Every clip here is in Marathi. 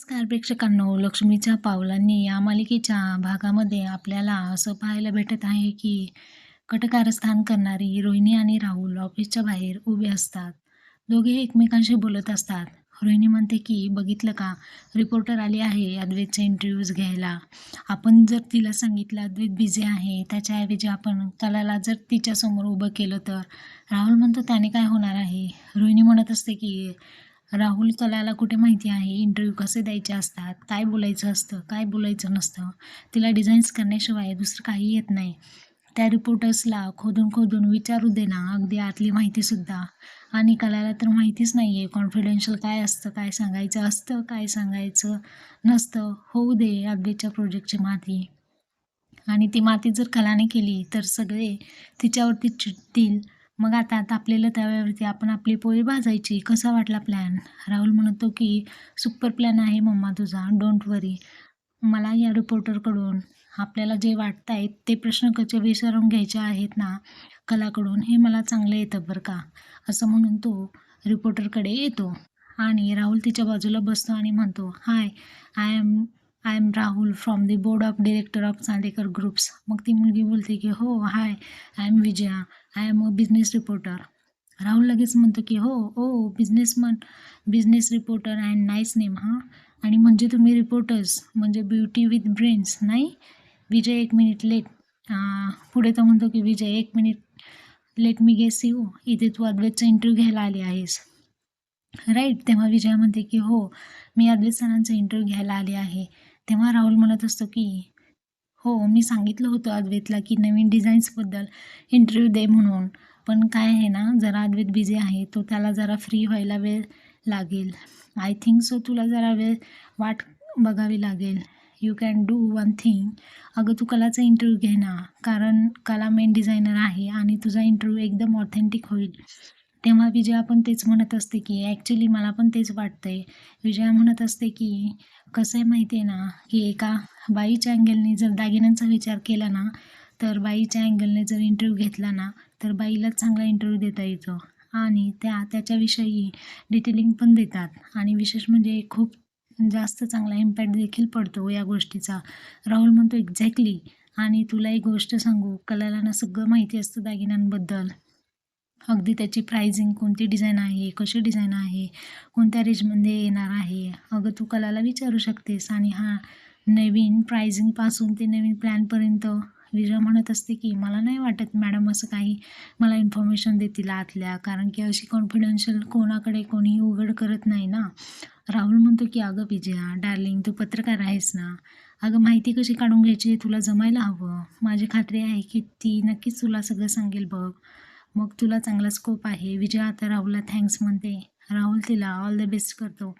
नमस्कार प्रेक्षकांनो. लक्ष्मीच्या पावलांनी या मालिकेच्या भागामध्ये आपल्याला असं पाहायला भेटत आहे की कटकारस्थान करणारी रोहिणी आणि राहुल ऑफिसच्या बाहेर उभे असतात. दोघे एकमेकांशी बोलत असतात. रोहिणी म्हणते की बघितलं का? रिपोर्टर आली आहे अद्वैतचे इंटरव्ह्यूज घ्यायला. आपण जर तिला सांगितलं अद्वैत बिझी आहे त्याच्याऐवजी आपण कलाला जर तिच्यासमोर उभं केलं तर. राहुल म्हणतो त्याने काय होणार आहे? रोहिणी म्हणत असते की राहुल कलाला कुठे माहिती आहे? इंटरव्ह्यू कसे द्यायचे असतात? काय बोलायचं असतं? काय बोलायचं नसतं? तिला डिझाईन्स करण्याशिवाय दुसरं काही येत नाही. त्या रिपोर्टर्सला खोदून खोदून विचारू दे ना अगदी आतली माहितीसुद्धा आणि कलाला तर माहितीच नाही आहे कॉन्फिडेन्शियल काय असतं काय सांगायचं असतं काय सांगायचं नसतं. होऊ दे अगदीच्या प्रोजेक्टची माती. आणि ती माती जर कलाने केली तर सगळे तिच्यावरती चिडतील. मग आता तापलेलं तव्यावरती आपण आपली पोळी भाजायची. कसा वाटला प्लॅन राहुल म्हणतो की सुपर प्लॅन आहे मम्मा तुझा. डोंट वरी मला या रिपोर्टरकडून आपल्याला जे वाटत आहेत ते प्रश्न कसे विचारून घ्यायचे आहेत ना कलाकडून हे मला चांगलं येतं बरं का. असं म्हणून तो रिपोर्टरकडे येतो. आणि राहुल तिच्या बाजूला बसतो आणि म्हणतो hi I am I am Rahul from the board of director of Chandekar groups मग ती मुलगी बोलते की हो hi I am Vijaya I am a business reporter Rahul लगेच म्हणतो की हो ओ businessman business reporter and nice name हां? आणि म्हणजे तुम्ही रिपोर्टर्स म्हणजे ब्युटी विथ ब्रेन्स नाही? विजय एक मिनिट लेट पुढे तर म्हणतो की विजय एक minute let me guess you हो. इथे तू अद्वैतचा इंटरव्ह्यू घ्यायला आली आहेस. राईट तेव्हा विजया म्हणते की हो मी अद्वैत सरांचा इंटरव्ह्यू घ्यायला आले आहे. तेव्हा राहुल म्हणत असतो की हो मी सांगितलं होतं अद्वैतला की नवीन डिझाईन्सबद्दल इंटरव्ह्यू दे म्हणून. पण काय आहे ना जरा अद्वैत बिझी आहे तो त्याला जरा फ्री व्हायला वेळ लागेल. आय थिंक सो तुला जरा वेळ वाट बघावी लागेल. You can do one thing अगं तू कलाचा इंटरव्ह्यू घे ना. कारण कला मेन डिझायनर आहे आणि तुझा इंटरव्ह्यू एकदम ऑथेंटिक होईल. तेव्हा विजया पण तेच म्हणत असते की ॲक्च्युली मला पण तेच वाटतं आहे विजया म्हणत असते की कसं आहे माहिती आहे ना की एका बाईच्या अँगलने जर दागिन्यांचा विचार केला ना तर बाईच्या अँगलने जर इंटरव्ह्यू घेतला ना तर बाईलाच चांगला इंटरव्ह्यू देता येतो. आणि त्या त्याच्याविषयी डिटेलिंग पण देतात. आणि विशेष म्हणजे खूप जास्त चांगला इम्पॅक्ट देखील पडतो या गोष्टीचा. राहुल म्हणतो एक्झॅक्टली आणि तुला एक गोष्ट सांगू कलाला ना सगळं माहिती असतं दागिन्यांबद्दल. अगदी त्याची प्राइजिंग कोणती डिझाईन आहे कशी डिझाईन आहे कोणत्या रेंजमध्ये येणार आहे? अगं तू कलाला विचारू शकतेस आणि हा नवीन प्राइजिंगपासून ते नवीन प्लॅनपर्यंत विजय म्हणत असते की मला नाही वाटत मॅडम असं काही मला इन्फॉर्मेशन देतील आतल्या कारण की अशी कॉन्फिडेन्शियल कोणाकडे कोणी उघड करत नाही ना. राहुल म्हणतो की अगं विजया डार्लिंग तू पत्रकार आहेस ना? अगं माहिती कशी काढून घ्यायची? तुला जमायला हवं. माझी खात्री आहे की ती नक्कीच तुला सगळं सांगेल बघ. मग तुला चांगला स्कोप आहे. विजय आता राहुलला थँक्स म्हणते. राहुल तिला ऑल द बेस्ट करतो.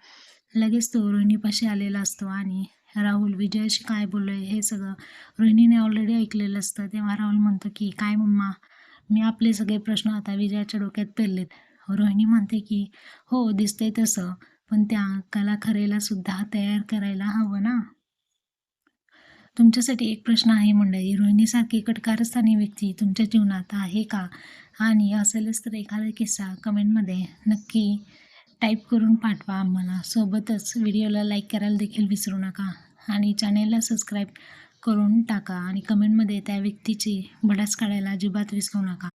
लगेच तो रोहिणीपाशी आलेला असतो आणि राहुल विजयाशी काय बोललो आहे हे सगळं रोहिणीने ऑलरेडी ऐकलेलं असतं. तेव्हा राहुल म्हणतो की काय मम्मा मी आपले सगळे प्रश्न आता विजयाच्या डोक्यात पेरलेत. रोहिणी म्हणते की हो दिसतंय तसं पण त्या कला खरेला सुद्धा तयार करायला हवं ना? तुमच्यासाठी एक प्रश्न आहे मंडळी. रोहिणीसारखी कटकारस्थानी व्यक्ती तुमच्या जीवनात आहे का? आणि असेलच तर एखादा किस्सा कमेंटमध्ये नक्की टाईप करून पाठवा. आम्हाला सोबतच व्हिडिओला लाईक करायला देखील विसरू नका आणि चॅनेलला सबस्क्राईब करून टाका आणि कमेंटमध्ये त्या व्यक्तीची बडास काढायला अजिबात विसरू नका.